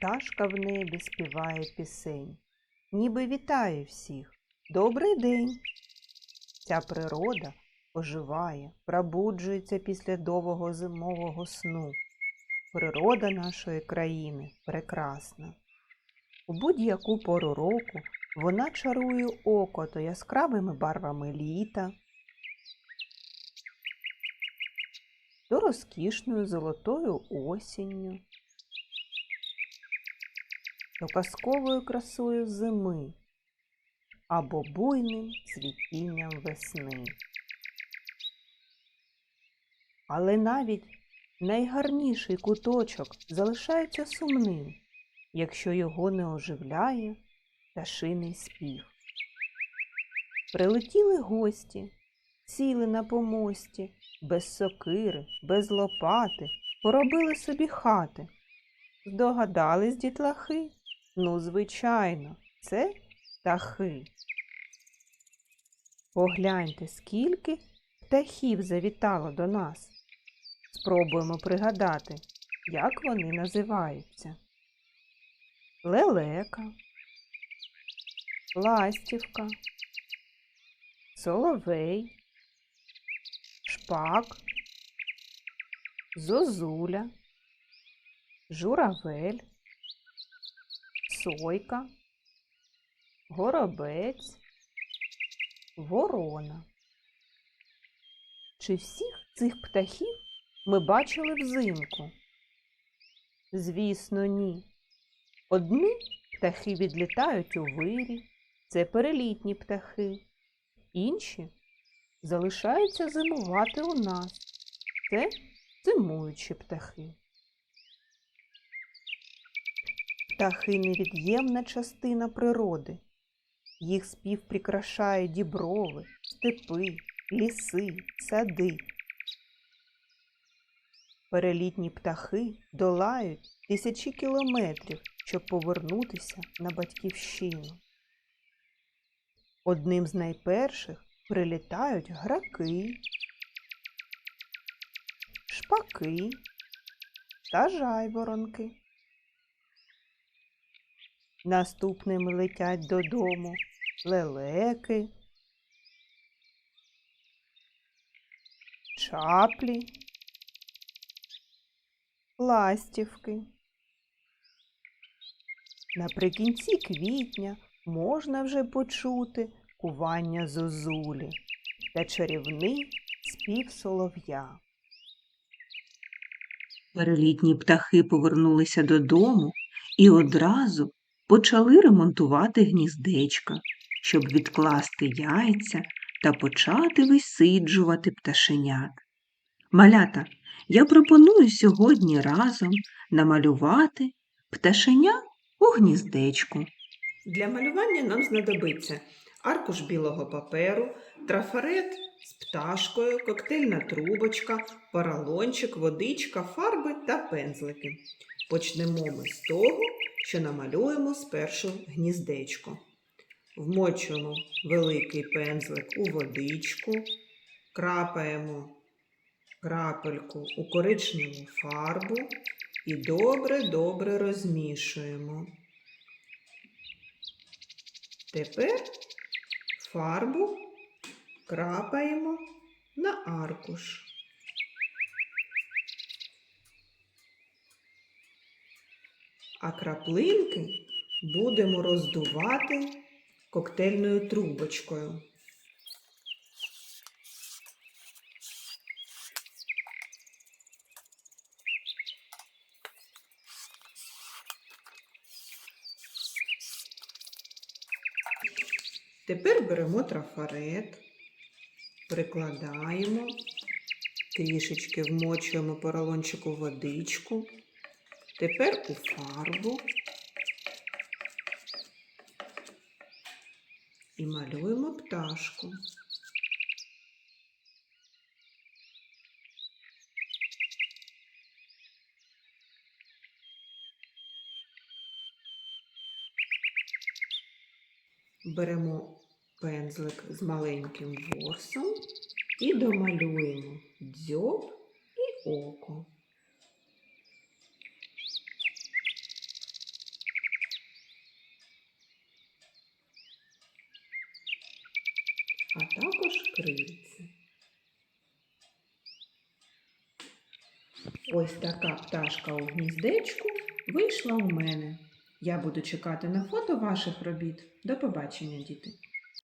пташка в небі співає пісень, ніби вітає всіх. Добрий день! Ця природа оживає, пробуджується після довгого зимового сну. Природа нашої країни прекрасна. У будь-яку пору року вона чарує око то яскравими барвами літа, то розкішною золотою осінню, то казковою красою зими або буйним цвітінням весни. Але навіть найгарніший куточок залишається сумним, якщо його не оживляє пташиний спів. Прилетіли гості, сіли на помості, без сокири, без лопати, поробили собі хати. Здогадались дітлахи? Ну, звичайно, це птахи. Погляньте, скільки птахів завітало до нас. Спробуємо пригадати, як вони називаються. Лелека, ластівка, соловей, шпак, зозуля, журавель, сойка, горобець, ворона. Чи всіх цих птахів ми бачили взимку? Звісно, ні. Одні птахи відлітають у вирі, це перелітні птахи, інші залишаються зимувати у нас, це зимуючі птахи. Птахи невід'ємна частина природи. Їх спів прикрашає діброви, степи, ліси, сади. Перелітні птахи долають тисячі кілометрів, щоб повернутися на батьківщину. Одним з найперших прилітають граки, шпаки та жайворонки. Наступними летять додому лелеки, чаплі, ластівки. Наприкінці квітня можна вже почути кування зозулі та чарівний спів солов'я. Перелітні птахи повернулися додому і одразу почали ремонтувати гніздечка, щоб відкласти яйця та почати висиджувати пташенят. Малята, я пропоную сьогодні разом намалювати пташеня у гніздечку. Для малювання нам знадобиться аркуш білого паперу, трафарет з пташкою, коктейльна трубочка, поролончик, водичка, фарби та пензлики. Почнемо ми з того, що намалюємо спершу гніздечко. Вмочуємо великий пензлик у водичку, крапаємо крапельку у коричневу фарбу і добре-добре розмішуємо. Тепер фарбу крапаємо на аркуш. А краплинки будемо роздувати коктейльною трубочкою. Тепер беремо трафарет, прикладаємо, трішечки вмочуємо поролончик у водичку, тепер у фарбу і малюємо пташку. Беремо пензлик з маленьким ворсом і домалюємо дзьоб і око. А також крильці. Ось така пташка у гніздечку вийшла у мене. Я буду чекати на фото ваших робіт. До побачення, діти!